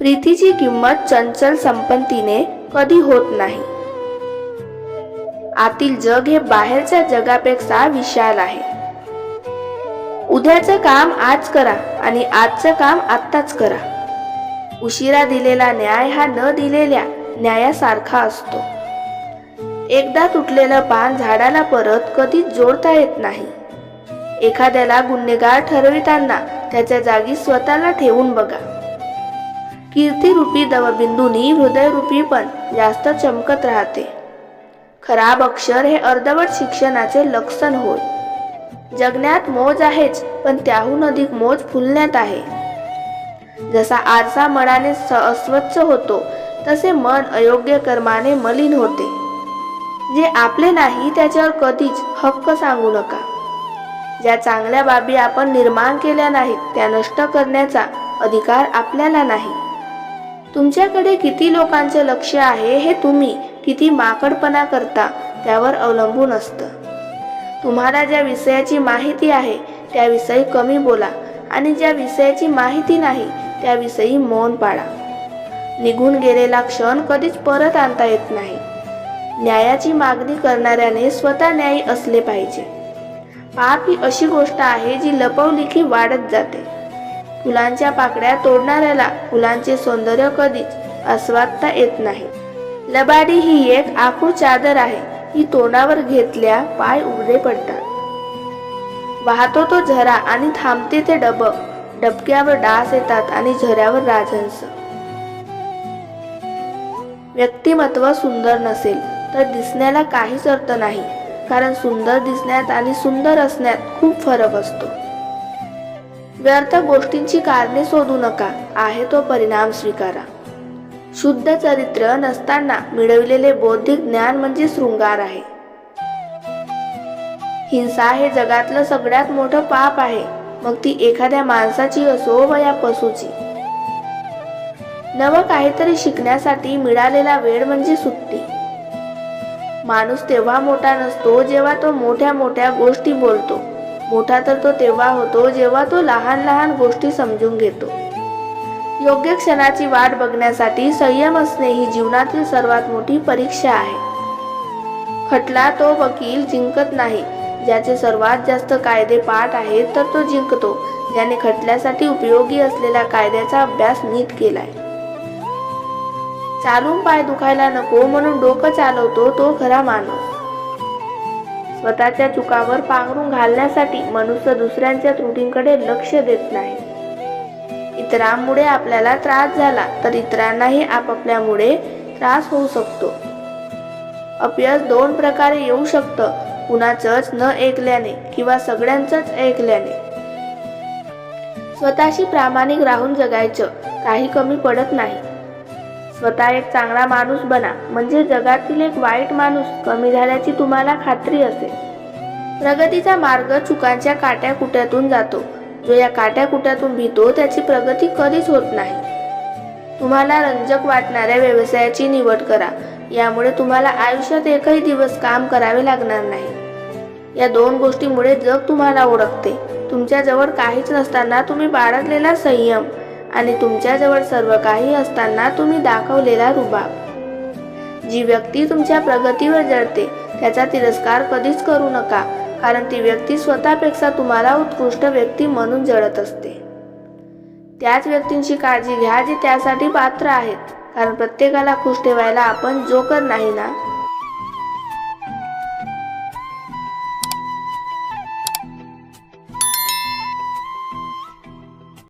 प्रीतीची किंमत चंचल संपत्तीने कधी होत नाही. आतील जग हे बाहेरच्या जगापेक्षा विशाल आहे. उद्याचं काम आज करा आणि आजचं काम आत्ताच करा. उशिरा दिलेला न्याय हा न दिलेल्या न्यायासारखा असतो. एकदा तुटलेलं पान झाडाला परत कधीच जोडता येत नाही. एखाद्याला गुन्हेगार ठरविताना त्याच्या जागी स्वतःला ठेवून बघा. कीर्तीरूपी दवबिंदूनी हृदयरूपी पण जास्त चमकत राहते. खराब अक्षर हे अर्धवट शिक्षणाचे लक्षण होय. जगण्यात मोज आहेच पण त्याहून अधिक मोज फुलण्यात आहे. जसा आरसा मनाने स- अस्वच्छ होतो तसे मन अयोग्य कर्माने मलिन होते. जे आपले नाही त्याच्यावर कधीच हक्क सांगू नका. ज्या चांगल्या बाबी आपण निर्माण केल्या नाहीत त्या नष्ट करण्याचा अधिकार आपल्याला नाही. तुमच्याकडे किती लोकांचे लक्ष आहे हे तुम्ही किती माकडपणा करता त्यावर अवलंबून असतं. तुम्हाला ज्या विषयाची माहिती आहे त्याविषयी कमी बोला आणि ज्या विषयाची माहिती नाही त्याविषयी मौन पाळा. निघून गेलेला क्षण कधीच परत आणता येत नाही. न्यायाची मागणी करणाऱ्याने स्वतः न्यायी असले पाहिजे. पाप ही अशी गोष्ट आहे जी लपवली की वाढत जाते. फुलांच्या पाकड्या तोडणाऱ्याला फुलांचे सौंदर्य कधीच आस्वादता येत नाही. लबाडी ही एक आखू चादर आहे. ही तोंडावर घेतल्या पाय उघडे पडतात. वाहतो तो झरा आणि थांबते ते डब. डबक्यावर डास येतात आणि झऱ्यावर राजहंस. व्यक्तिमत्व सुंदर नसेल तर दिसण्याला काहीच अर्थ नाही. कारण सुंदर दिसण्यात आणि सुंदर असण्यात खूप फरक असतो. व्यर्थ गोष्टींची कारणे शोधू नका. आहे तो परिणाम स्वीकारा. शुद्ध चरित्र नसताना मिळविलेले बौद्धिक ज्ञान म्हणजे शृंगार आहे. हिंसा हे जगातलं सगळ्यात मोठं पाप आहे. मग ती एखाद्या माणसाची असो व या पशूची. नवं काहीतरी शिकण्यासाठी मिळालेला वेळ म्हणजे सुट्टी. माणूस तेव्हा मोठा नसतो जेव्हा तो मोठ्या मोठ्या गोष्टी बोलतो. मोठा तर तो तेव्हा होतो जेव्हा तो लहान लहान गोष्टी समजून घेतो. योग्य क्षणाची वाट बघण्यासाठी संयम असणे ही जीवनातील सर्वात मोठी परीक्षा आहे. खटला तो वकील जिंकत नाही. ज्याचे सर्वात जास्त कायदे पाठ आहेत तर तो जिंकतो. ज्याने खटल्यासाठी उपयोगी असलेल्या कायद्याचा अभ्यास नीट केलाय. चालून पाय दुखायला नको म्हणून डोकं चालवतो तो खरा माणूस. स्वतःच्या चुकावर पांघरून घालण्यासाठी मनुष्य दुसऱ्यांच्या त्रुटींकडे लक्ष देत नाही. इतरांमुळे आपल्याला त्रास झाला तर इतरांनाही आपापल्यामुळे त्रास होऊ शकतो. अपयश दोन प्रकारे येऊ शकतं कुणाचंच न ऐकल्याने किंवा सगळ्यांचंच ऐकल्याने. स्वतःशी प्रामाणिक राहून जगायचं काही कमी पडत नाही. स्वतः एक चांगला माणूस बना. म्हणजे जगातील एक वाईट माणूस कमी झाल्याची तुम्हाला खात्री असेल. प्रगतीचा मार्ग चुकांच्या काट्या कुट्यातून जातो. जो या काट्या कुट्यातून भीतो त्याची प्रगती कधीच होत नाही. तुम्हाला रंजक वाटणाऱ्या व्यवसायाची निवड करा. यामुळे तुम्हाला आयुष्यात एकही दिवस काम करावे लागणार नाही. या दोन गोष्टीमुळे जग तुम्हाला ओळखते. तुमच्याजवळ काहीच नसताना तुम्ही बाळगलेला संयम आणि तुमच्याजवळ सर्व काही असताना तुम्ही दाखवलेला रुबाब. जी व्यक्ती तुमच्या प्रगतीवर जळते त्याचा तिरस्कार कधीच करू नका कारण ती व्यक्ती स्वतःपेक्षा तुम्हाला उत्कृष्ट व्यक्ती म्हणून जळत असते. त्याच व्यक्तींची काळजी घ्या जे त्यासाठी पात्र आहेत कारण प्रत्येकाला खुश ठेवायला आपण जोकर नाही ना?